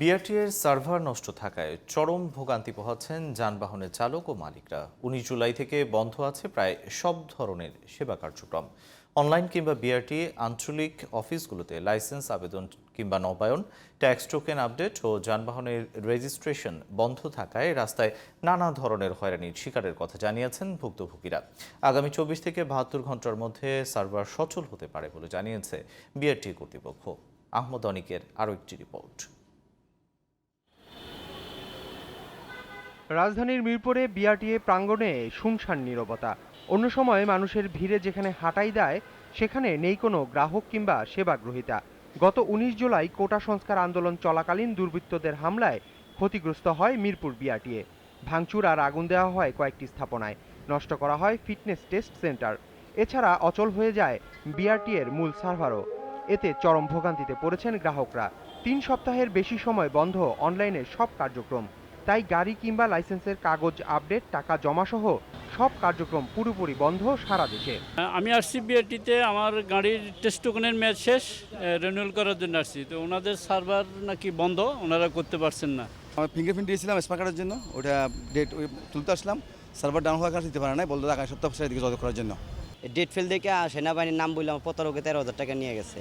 বিআরটিএর server নষ্ট থাকায় চরম ভোগান্তি পোহাচ্ছেন যানবাহনের চালক ও মালিকরা। উনিশ জুলাই থেকে বন্ধ আছে প্রায় সব ধরনের সেবা কার্যক্রম। অনলাইন কিংবা বিআরটি আঞ্চলিক অফিসগুলোতে লাইসেন্স আবেদন কিংবা নবায়ন, ট্যাক্স টোকেন আপডেট ও যানবাহনের রেজিস্ট্রেশন বন্ধ থাকায় রাস্তায় নানা ধরনের হয়রানির শিকারের কথা জানিয়েছেন ভুক্তভোগীরা। আগামী চব্বিশ থেকে বাহাত্তর ঘণ্টার মধ্যে সার্ভার সচল হতে পারে বলে জানিয়েছে বিআরটি কর্তৃপক্ষ। আহমদ অনিকের আরও একটি রিপোর্ট। রাজধানীর মিরপুরে বিআরটিএ প্রাঙ্গণে শুনশান নীরবতা। অন্য সময় মানুষের ভিড়ে যেখানে হাঁটাই দেয়, সেখানে নেই কোনো গ্রাহক কিংবা সেবা গ্রহীতা গত উনিশ জুলাই কোটা সংস্কার আন্দোলন চলাকালীন দুর্বৃত্তদের হামলায় ক্ষতিগ্রস্ত হয় মিরপুর বিআরটিএ। ভাঙচুর আর আগুন দেওয়া হয় কয়েকটি স্থাপনায়। নষ্ট করা হয় ফিটনেস টেস্ট সেন্টার। এছাড়া অচল হয়ে যায় বিআরটিএর মূল সার্ভারও। এতে চরম ভোগান্তিতে পড়েছেন গ্রাহকরা। তিন সপ্তাহের বেশি সময় বন্ধ অনলাইনের সব কার্যক্রম। তাই গাড়ি কিংবা লাইসেন্সের কাগজ আপডেট টাকা জমা সহ সব কার্যক্রম পুরোপুরি বন্ধ সারা দেশে। আমি আসছি বিআরটিতে আমার গাড়ির টেস্ট টোকেনের ম্যাচ শেষ রিনিউয়াল করার জন্য আসছি। তো ওনাদের সার্ভার নাকি বন্ধ ওনারা করতে পারছেন না। আমার ফিঙ্গারপ্রিন্ট দিয়েছিলাম স্পার কার্ডের জন্য ওটা ডেট তুলতে আসলাম সার্ভার ডাউন হওয়ার কারণে দিতে পারে না বলতে আগামী সপ্তাহ দিকে যোগাযোগ করার জন্য। ডেট ফেল দেখে সেনাবাহিনীর নাম বললাম প্রতারকে তেরো হাজার টাকা নিয়ে গেছে।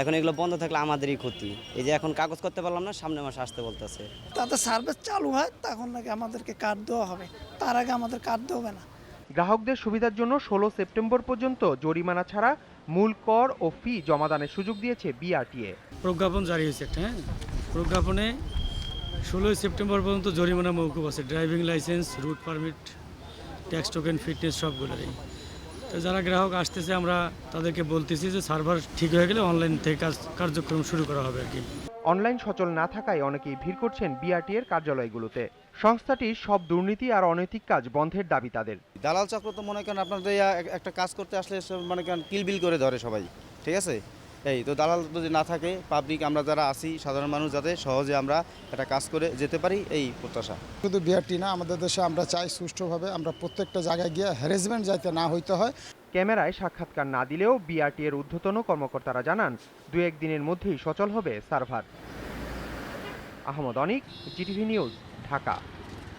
এখন এগুলো বন্ধ থাকলে আমাদেরই ক্ষতি। এই যে এখন কাগজ করতে পারলাম না সামনে মাসে আসতে বলতেছে। তাতে সার্ভিস চালু হয় তখন নাকি আমাদেরকে কার্ড দেওয়া হবে। তার আগে আমাদের কার্ড দেবে না। গ্রাহকদের সুবিধার জন্য ষোলো সেপ্টেম্বর পর্যন্ত জরিমানা ছাড়া মূল কর ও ফি জমাদানের সুযোগ দিয়েছে বিআরটিএ। প্রজ্ঞাপন জারি হয়েছে একটা হ্যাঁ? প্রজ্ঞাপনে ষোলোই সেপ্টেম্বর পর্যন্ত জরিমানা মৌকুব আছে। Driving licence route permit tax token fitness সবগুলোরই। যারা গ্রাহক আসতেছে আমরা তাদেরকে বলতেছি যে সার্ভার ঠিক হয়ে গেলে অনলাইন থেকে কাজ কার্যক্রম শুরু করা হবে আর কি। অনলাইন সচল না থাকায় অনেকেই ভিড় করছেন বিআরটি এর কার্যালয়গুলোতে। সংস্থাটির সব দুর্নীতি আর অনৈতিক কাজ বন্ধের দাবি তাদের। দালাল চক্র তো মনে করেন আপনাদের একটা কাজ করতে আসলে মানে মনে করেন কিলবিল করে ধরে সবাই ঠিক আছে? এই তো দালাল যদি না থাকে পাবলিক আমরা যারা আসি সাধারণ মানুষ যাতে সহজে আমরা একটা কাজ করে যেতে পারি এই প্রত্যাশা। শুধু বিআরটি না আমাদের দেশে আমরা চাই সুষ্ঠুভাবে আমরা প্রত্যেকটা জায়গায় গিয়ে হ্যারাসমেন্ট যাতে না হইতে হয়। ক্যামেরায় সাক্ষাৎকার না দিলেও বিআরটি এর ঊর্ধ্বতন কর্মকর্তারা জানান দু একদিনের মধ্যেই সচল হবে server. Ahmad Anik GTV news Dhaka.